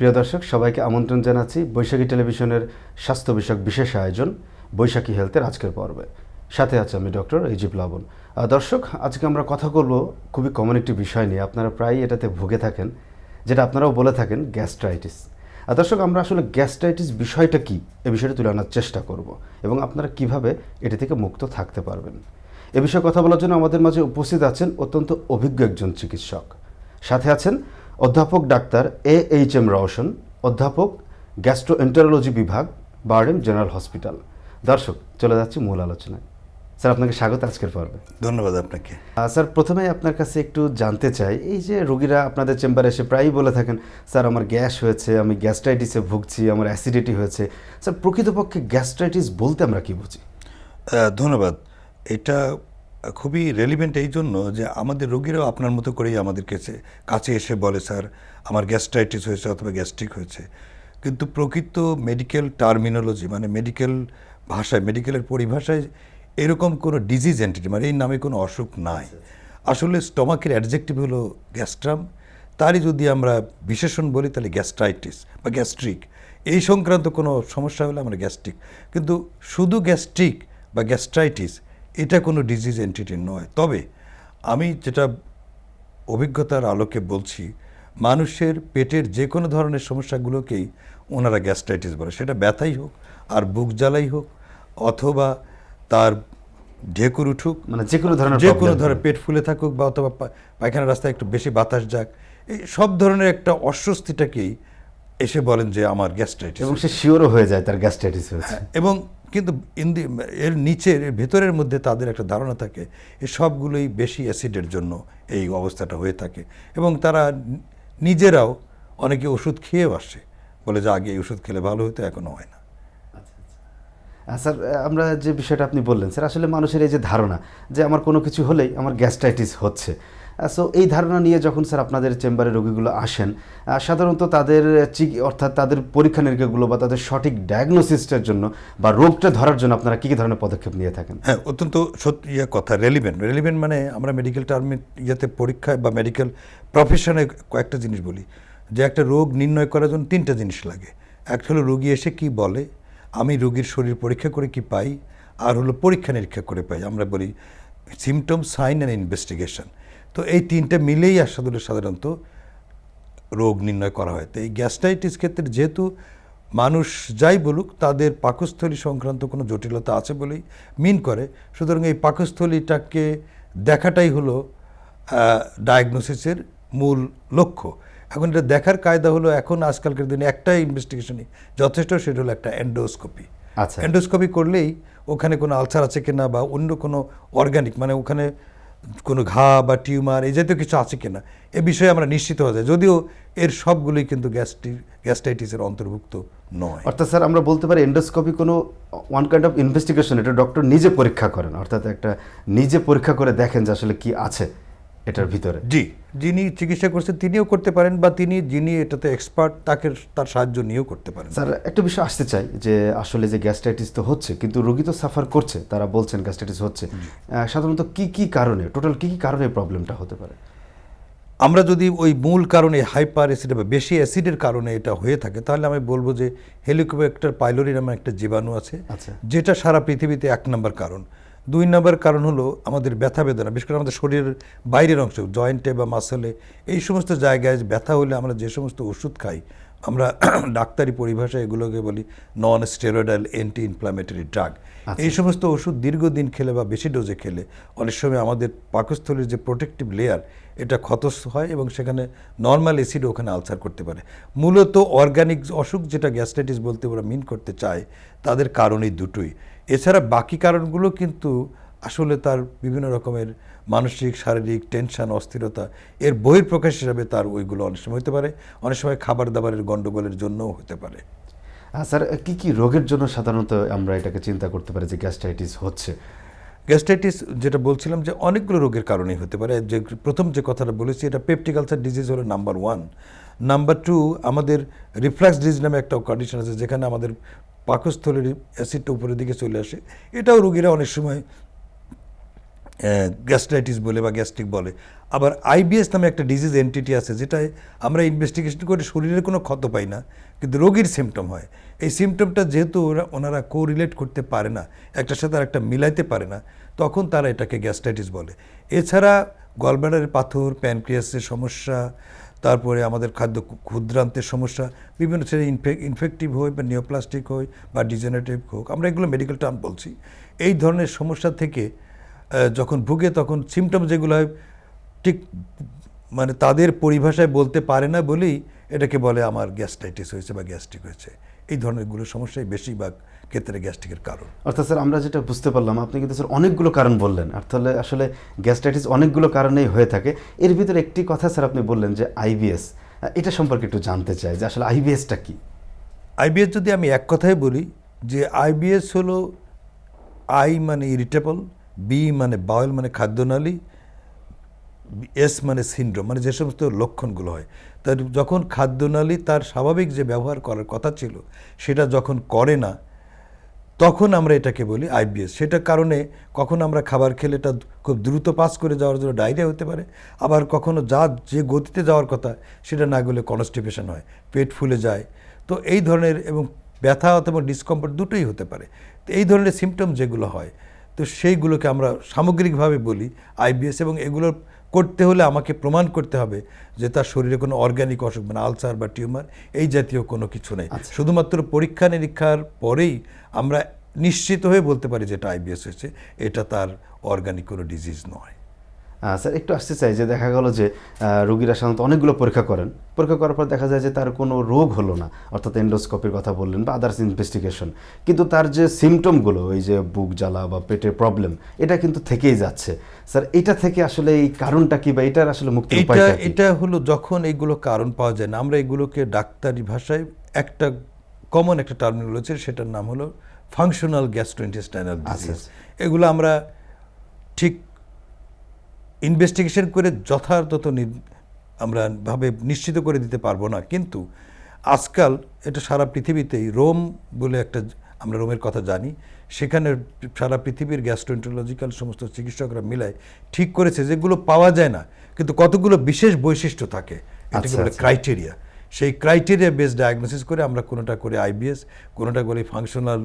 প্রিয় দর্শক সবাইকে আমন্ত্রণ জানাচ্ছি বৈশাখী টেলিভিশনের স্বাস্থ্য বিষয়ক বিশেষ আয়োজন বৈশাখী হেলথের আজকের পর্বে। সাথে আছে আমি ডক্টর এইজিব লাবণ। আহ, দর্শক আজকে আমরা কথা বলব খুবই কমন একটি বিষয় নিয়ে। আপনারা প্রায়ই এটাতে ভুগে থাকেন যেটা আপনারাও বলে থাকেন গ্যাস্ট্রাইটিস দর্শক আমরা আসলে গ্যাস্ট্রাইটিস বিষয়টা কি? এ বিষয়টা তুলে আনার চেষ্টা করব এবং আপনারা কীভাবে এটি থেকে মুক্ত থাকতে পারবেন। এ বিষয়ে কথা বলার জন্য আমাদের মাঝে উপস্থিত আছেন অত্যন্ত অভিজ্ঞ একজন চিকিৎসক। সাথে আছেন অধ্যাপক doctor A H M Rowshan অধ্যাপক গ্যাস্ট্রোএন্টারোলজি বিভাগ বার্ডেম জেনারেল হসপিটাল। দর্শক চলে যাচ্ছি মূল আলোচনায়। স্যার আপনাকে স্বাগত আজকের পর্বে। ধন্যবাদ আপনাকে। স্যার প্রথমেই আপনার কাছে একটু জানতে চাই এই যে রোগীরা আপনাদের চেম্বারে এসে প্রায়ই বলে থাকেন স্যার আমার গ্যাস হয়েছে আমি গ্যাস্ট্রাইটিসে ভুগছি আমার অ্যাসিডিটি হয়েছে। স্যার প্রকৃতপক্ষে গ্যাস্ট্রাইটিস বলতে আমরা কি বুঝি? ধন্যবাদ। এটা খুবই রেলিভেন্ট এই জন্য যে আমাদের রোগীরাও আপনার মতো করেই আমাদের কাছে কাছে এসে বলে, স্যার, আমার গ্যাস্ট্রাইটিস হয়েছে অথবা গ্যাস্ট্রিক হয়েছে। কিন্তু প্রকৃত মেডিকেল টার্মিনোলজি মানে মেডিকেল ভাষায় মেডিকেলের পরিভাষায় এরকম কোনো ডিজিজ এন্টিটি মানে এই নামে কোনো অসুখ নাই। আসলে স্টমাকের অ্যাডজেক্টিভ হলো গ্যাস্ট্রাম তারই যদি আমরা বিশেষণ বলি, তাহলে গ্যাস্ট্রাইটিস বা গ্যাস্ট্রিক এই সংক্রান্ত কোনো সমস্যা হলে আমরা গ্যাস্ট্রিক কিন্তু শুধু গ্যাস্ট্রিক বা গ্যাস্ট্রাইটিস এটা কোনো ডিজিজ এন্টিটি নয়। তবে আমি যেটা অভিজ্ঞতার আলোকে বলছি মানুষের পেটের যে কোনো ধরনের সমস্যাগুলোকেই ওনারা গ্যাস্ট্রাইটিস বলে। সেটা ব্যথাই হোক আর বুক জ্বালাই হোক অথবা তার ঢেকুর উঠুক মানে যে কোনো ধরনের যে কোনো ধরনের পেট ফুলে থাকুক বা অথবা পায়খানা রাস্তায় একটু বেশি বাতাস যাক এই সব ধরনের একটা অস্বস্তিটাকেই এসে বলেন যে আমার গ্যাস্ট্রাইটিস এবং সে শিওরও হয়ে যায় তার গ্যাস্ট্রাইটিস হয়েছে। এবং কিন্তু ইন্দি এর নিচের ভেতরের মধ্যে তাদের একটা ধারণা থাকে এই সবগুলোই বেশি অ্যাসিডের জন্য এই অবস্থাটা হয়ে থাকে। এবং তারা নিজেরাও অনেকে ওষুধ খেয়েও আসে। বলে যে আগে এই ওষুধ খেলে ভালো হতো এখনও হয় না। আহ, স্যার আমরা যে বিষয়টা আপনি বললেন স্যার আসলে মানুষের এই যে ধারণা যে আমার কোনো কিছু হলেই আমার গ্যাস্ট্রাইটিস হচ্ছে সো এই ধারণা নিয়ে যখন স্যার আপনাদের চেম্বারে রোগীগুলো আসেন সাধারণত তাদের চিকি, অর্থাৎ তাদের পরীক্ষা নিরীক্ষাগুলো বা তাদের সঠিক ডায়াগনোসিসটার জন্য বা রোগটা ধরার জন্য আপনারা কী কী ধরনের পদক্ষেপ নিয়ে থাকেন? হ্যাঁ অত্যন্ত সত্যি ইয়ে কথা রেলিভেন্ট রেলিভেন্ট মানে আমরা মেডিকেল টার্মে ইয়েতে পরীক্ষায় বা মেডিকেল প্রফেশনে কয়েকটা জিনিস বলি। যে একটা রোগ নির্ণয় করার জন্য তিনটা জিনিস লাগে। একটা হলো রোগী এসে কি বলে, আমি রোগীর শরীর পরীক্ষা করে কি পাই, আর হলো পরীক্ষা নিরীক্ষা করে পাই। আমরা বলি সিমটম সাইন অ্যান্ড ইনভেস্টিগেশন তো এই তিনটে মিলেই আসলে সাধারণত রোগ নির্ণয় করা হয়। তো এই গ্যাস্ট্রাইটিস ক্ষেত্রে যেহেতু মানুষ যাই বলুক তাদের পাকস্থলী সংক্রান্ত কোনো জটিলতা আছে বলেই মিন করে। সুতরাং এই পাকস্থলীটাকে দেখাটাই হলো ডায়াগনোসিসের মূল লক্ষ্য। এখন এটা দেখার কায়দা হলো এখন আজকালকার দিনে একটাই ইনভেস্টিগেশনই যথেষ্ট সেটা হলো একটা এন্ডোস্কোপি আচ্ছা। এন্ডোস্কোপি করলেই ওখানে কোনো আলসার আছে কিনা বা অন্য কোনো অর্গানিক মানে ওখানে কোনো ঘা বা টিউমার, এই জাতীয় কিছু আছে কিনা, এ বিষয়ে আমরা নিশ্চিত হয়ে যায়। যদিও এর সবগুলোই কিন্তু গ্যাস্ট্রিক গ্যাস্ট্রাইটিসের অন্তর্ভুক্ত নয়। অর্থাৎ স্যার, আমরা বলতে পারি এন্ডোস্কোপি কোনো ওয়ান কাইন্ড অফ ইনভেস্টিগেশন এটা ডক্টর নিজে পরীক্ষা করেন। অর্থাৎ একটা নিজে পরীক্ষা করে দেখেন যে আসলে কি আছে। এটার ভিতরে। জি। যিনি চিকিৎসা করছেন তিনিও করতে পারেন বা তিনি যিনি এটাতে এক্সপার্ট তাকে তার সাহায্য নিয়েও করতে পারেন। স্যার একটা বিষয় আসতে চাই যে আসলে যে গ্যাস্ট্রাইটিস তো হচ্ছে কিন্তু রোগী তো সাফার করছে তারা বলছেন গ্যাস্ট্রাইটিস হচ্ছে। সাধারণত কি কি কারণে টোটাল কি কি কারণে প্রবলেমটা হতে পারে? আমরা যদি ওই মূল কারণে হাইপার অ্যাসিড বা বেশি অ্যাসিডের কারণে এটা হয়ে থাকে তাহলে আমি বলব যে হেলিকোব্যাক্টার পাইলোরি নামে একটা জীবাণু আছে আচ্ছা। যেটা সারা পৃথিবীতে এক নম্বর কারণ। দুই নম্বর কারণ হলো আমাদের ব্যথা বেদনা বিশেষ করে আমাদের শরীরের বাইরের অংশ জয়েন্টে বা মাসলে এই সমস্ত জায়গায় ব্যথা হলে আমরা যে সমস্ত ওষুধ খাই আমরা ডাক্তারি পরিভাষায় এগুলোকে বলি non steroidal anti inflammatory drug এই সমস্ত ওষুধ দীর্ঘদিন খেলে বা বেশি ডোজে খেলে অনেক সময় আমাদের পাকস্থলীর যে প্রোটেক্টিভ লেয়ার এটা ক্ষতস্থ হয় এবং সেখানে নর্মাল অ্যাসিড ওখানে আলসার করতে পারে। মূলত অর্গানিক অসুখ যেটা গ্যাস্ট্রাইটিস বলতে ওরা মিন করতে চায় তাদের কারণ এই দুটোই। এছাড়া বাকি কারণগুলো কিন্তু আসলে তার বিভিন্ন রকমের মানসিক শারীরিক টেনশন অস্থিরতা এর বহির্প্রকাশ হিসাবে তার ওইগুলো অনেক সময় হতে পারে। অনেক সময় খাবার দাবারের গণ্ডগোলের জন্যও হতে পারে। স্যার কি কি রোগের জন্য সাধারণত আমরা এটাকে চিন্তা করতে পারি যে গ্যাস্ট্রাইটিস হচ্ছে? গ্যাস্ট্রাইটিস যেটা বলছিলাম যে অনেকগুলো রোগের কারণেই হতে পারে। যে প্রথম যে কথাটা বলেছি এটা পেপটিক আলসার ডিজিজ হলো নাম্বার ওয়ান। নাম্বার টু আমাদের রিফ্লাক্স ডিজিজ নামে একটা কন্ডিশন আছে যেখানে আমাদের পাকস্থলীর অ্যাসিডটা উপরের দিকে চলে আসে। এটাও রোগীরা অনেক সময় গ্যাস্ট্রাইটিস বলে বা গ্যাস্ট্রিক বলে। আবার আইবিএস নামে একটা ডিজিজ এন্টিটি আছে, যেটায় আমরা ইনভেস্টিগেশন করে শরীরের কোনো ক্ষত পাই না, কিন্তু রোগীর সিমটম হয়। এই সিমটমটা যেহেতু ওরা, ওনারা কোরিলেট করতে পারে না, একটার সাথে আর একটা মিলাইতে পারে না, তখন তারা এটাকে গ্যাস্ট্রাইটিস বলে। এছাড়া গলব্লাডারের পাথর প্যানক্রিয়াসের সমস্যা তারপরে আমাদের খাদ্য ক্ষুদ্রান্তের সমস্যা, বিভিন্ন ছেলে ইনফেক্টিভ হয় বা নিওপ্লাস্টিক হয় বা ডিজেনারেটিভ হোক, আমরা এগুলো মেডিকেল টার্ম বলছি। এই ধরনের সমস্যা থেকে যখন ভুগে তখন সিমটম যেগুলো হয়, ঠিক মানে তাদের পরিভাষায় বলতে পারে না বলেই এটাকে বলে আমার গ্যাস্ট্রাইটিস হয়েছে বা গ্যাস্ট্রিক হয়েছে। এই ধরনেরগুলো সমস্যাই বেশিরভাগ ক্ষেত্রে গ্যাস্ট্রিকের কারণ। অর্থাৎ স্যার আমরা যেটা বুঝতে পারলাম আপনি কিন্তু স্যার অনেকগুলো কারণ বললেন। আর তাহলে আসলে গ্যাস্ট্রাইটিস অনেকগুলো কারণেই হয়ে থাকে। এর ভিতরে একটি কথা স্যার আপনি বললেন যে আইবিএস এটা সম্পর্কে একটু জানতে চাই যে আসলে আইবিএসটা কি? আইবিএস যদি আমি এক কথায় বলি যে আইবিএস হলো আই মানে ইরিটেবল বি মানে বাউল মানে খাদ্যনালী এস মানে সিন্ড্রোম মানে যে সমস্ত লক্ষণগুলো হয়। তার যখন খাদ্যনালী তার স্বাভাবিক যে ব্যবহার করার কথা ছিল, সেটা যখন করে না, তখন আমরা এটাকে বলি আইবিএস সেটার কারণে কখন আমরা খাবার খেলে এটা খুব দ্রুত পাস করে যাওয়ার জন্য ডায়রিয়া হতে পারে, আবার কখনো যা, যে গতিতে যাওয়ার কথা, সেটা না গেলে কনস্টিপেশন হয়, পেট ফুলে যায়। তো এই ধরনের এবং ব্যথা অথবা ডিসকমফোর্ট দুটোই হতে পারে। তো এই ধরনের সিমটম যেগুলো হয়, তো সেইগুলোকে আমরা সামগ্রিকভাবে বলি আইবিএস এবং এগুলো করতে হলে আমাকে প্রমাণ করতে হবে যে তার শরীরে কোনো অর্গ্যানিক অসুখ মানে আলসার বা টিউমার এই জাতীয় কোনো কিছু নেই। শুধুমাত্র পরীক্ষা নিরীক্ষার পরেই আমরা নিশ্চিত হয়ে বলতে পারি যে এটা আইবিএস হয়েছে এটা তার অর্গ্যানিক কোনো ডিজিজ নয়। স্যার একটু আসতে চাই যে দেখা গেল যে রোগীরা সাধারণত অনেকগুলো পরীক্ষা করেন। পরীক্ষা করার পর দেখা যায় যে তার কোনো রোগ হলো না অর্থাৎ এন্ডোস্কোপির কথা বললেন বা আদার্স ইনভেস্টিগেশন কিন্তু তার যে সিমটমগুলো ওই যে বুক জ্বালা বা পেটের প্রবলেম এটা কিন্তু থেকেই যাচ্ছে। স্যার এটা থেকে আসলে এই কারণটা কি বা এটার আসলে মুক্তির এটা এটা হলো যখন এইগুলো কারণ পাওয়া যায় না। আমরা এগুলোকে ডাক্তারি ভাষায় একটা কমন একটা টার্মিনোলজি সেটার নাম হলো ফাংশনাল গ্যাস্ট্রোইন্টেস্টাইনাল ডিজিজ এগুলো আমরা ঠিক ইনভেস্টিগেশন করে যথাযথ আমরা ভাবে নিশ্চিত করে দিতে পারব না কিন্তু আজকাল এটা সারা পৃথিবীতেই রোম বলে একটা আমরা রোমের কথা জানি সেখানে সারা পৃথিবীর গ্যাস্ট্রোন্টোলজিক্যাল সমস্ত চিকিৎসকরা মিলায় ঠিক করেছে যেগুলো পাওয়া যায় না কিন্তু কতগুলো বিশেষ বৈশিষ্ট্য থাকে এটাকে আচ্ছা, বলে আচ্ছা। ক্রাইটেরিয়া সেই ক্রাইটেরিয়া বেস ডায়াগনোসিস করে আমরা কোনোটা করে আইবিএস কোনোটা বলি ফাংশনাল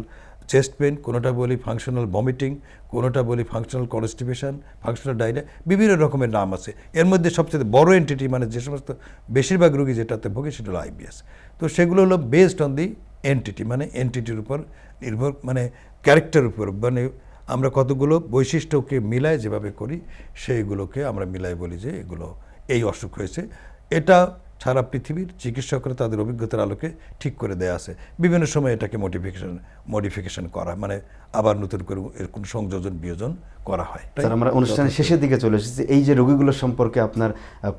চেস্ট পেন কোনোটা বলি ফাংশনাল ভমিটিং কোনোটা বলি ফাংশনাল কনস্টিপেশন ফাংশনাল ডায়রিয়া বিভিন্ন রকমের নাম আছে। এর মধ্যে সবচেয়ে বড় এন্টিটি মানে যে সমস্ত বেশিরভাগ রুগী যেটাতে ভোগে সেটা হলো আইবিএস তো সেগুলো হলো বেসড অন দি এন্টিটি মানে এন্টিটির উপর নির্ভর মানে ক্যারেক্টার উপর। মানে আমরা কতগুলো বৈশিষ্ট্যকে মিলায় যেভাবে করি, সেইগুলোকে আমরা মিলাই বলি যে এগুলো, এই অসুখ হয়েছে। এটা সারা পৃথিবীর চিকিৎসকরা তাদের অভিজ্ঞতার আলোকে ঠিক করে দেয়া আছে। বিভিন্ন সময় এটাকে মডিফিকেশন মডিফিকেশন করা মানে আবার নতুন করে এরকম সংযোজন বিয়োজন করা হয়। স্যার আমরা অনুষ্ঠানের শেষের দিকে চলে এসেছি। এই যে রোগীগুলো সম্পর্কে আপনার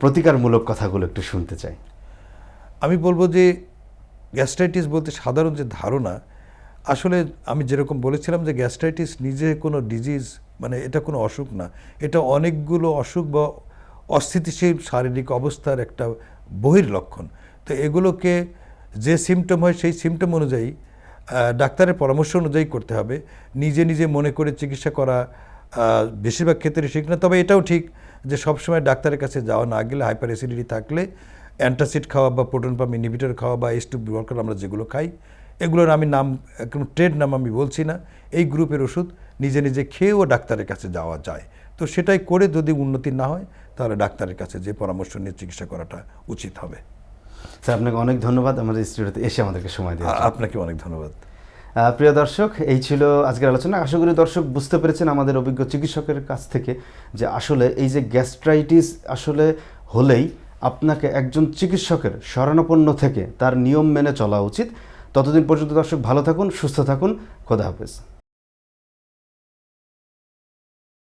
প্রতিকারমূলক কথাগুলো একটু শুনতে চাই। আমি বলব যে গ্যাস্ট্রাইটিস বলতে সাধারণ যে ধারণা আসলে আমি যেরকম বলেছিলাম যে গ্যাস্ট্রাইটিস নিজে কোনো ডিজিজ মানে এটা কোনো অসুখ না। এটা অনেকগুলো অসুখ বা অস্থিতিশীল শারীরিক অবস্থার একটা বহির লক্ষণ তো এগুলোকে যে সিমটম হয় সেই সিমটম অনুযায়ী ডাক্তারের পরামর্শ অনুযায়ী করতে হবে। নিজে নিজে মনে করে চিকিৎসা করা বেশিরভাগ ক্ষেত্রে ঠিক না। তবে এটাও ঠিক যে সবসময় ডাক্তারের কাছে যাওয়া না গেলে হাইপার অ্যাসিডিটি থাকলে অ্যান্টাসিড খাওয়া বা প্রোটন পাম্প ইনহিবিটর খাওয়া বা এস টু ব্লকার আমরা যেগুলো খাই, এগুলোর আমি নাম একদম ট্রেড নাম আমি বলছি না। এই গ্রুপের ওষুধ নিজে নিজে খেয়েও ডাক্তারের কাছে যাওয়া যায়। তো সেটাই করে যদি উন্নতি না হয় তাহলে ডাক্তারের কাছে যে পরামর্শ নিয়ে চিকিৎসা করাটা উচিত হবে। স্যার আপনাকে অনেক ধন্যবাদ। আমাদের স্টুডিওতে এসে আমাদেরকে সময় দিয়ে আপনাকে অনেক ধন্যবাদ। প্রিয় দর্শক এই ছিল আজকের আলোচনা। আশা করি দর্শক বুঝতে পেরেছেন আমাদের অভিজ্ঞ চিকিৎসকের কাছ থেকে যে আসলে এই যে গ্যাস্ট্রাইটিস আসলে হলেই আপনাকে একজন চিকিৎসকের শরণাপন্ন থেকে তার নিয়ম মেনে চলা উচিত। ততদিন পর্যন্ত দর্শক ভালো থাকুন সুস্থ থাকুন। খোদা হাফেজ।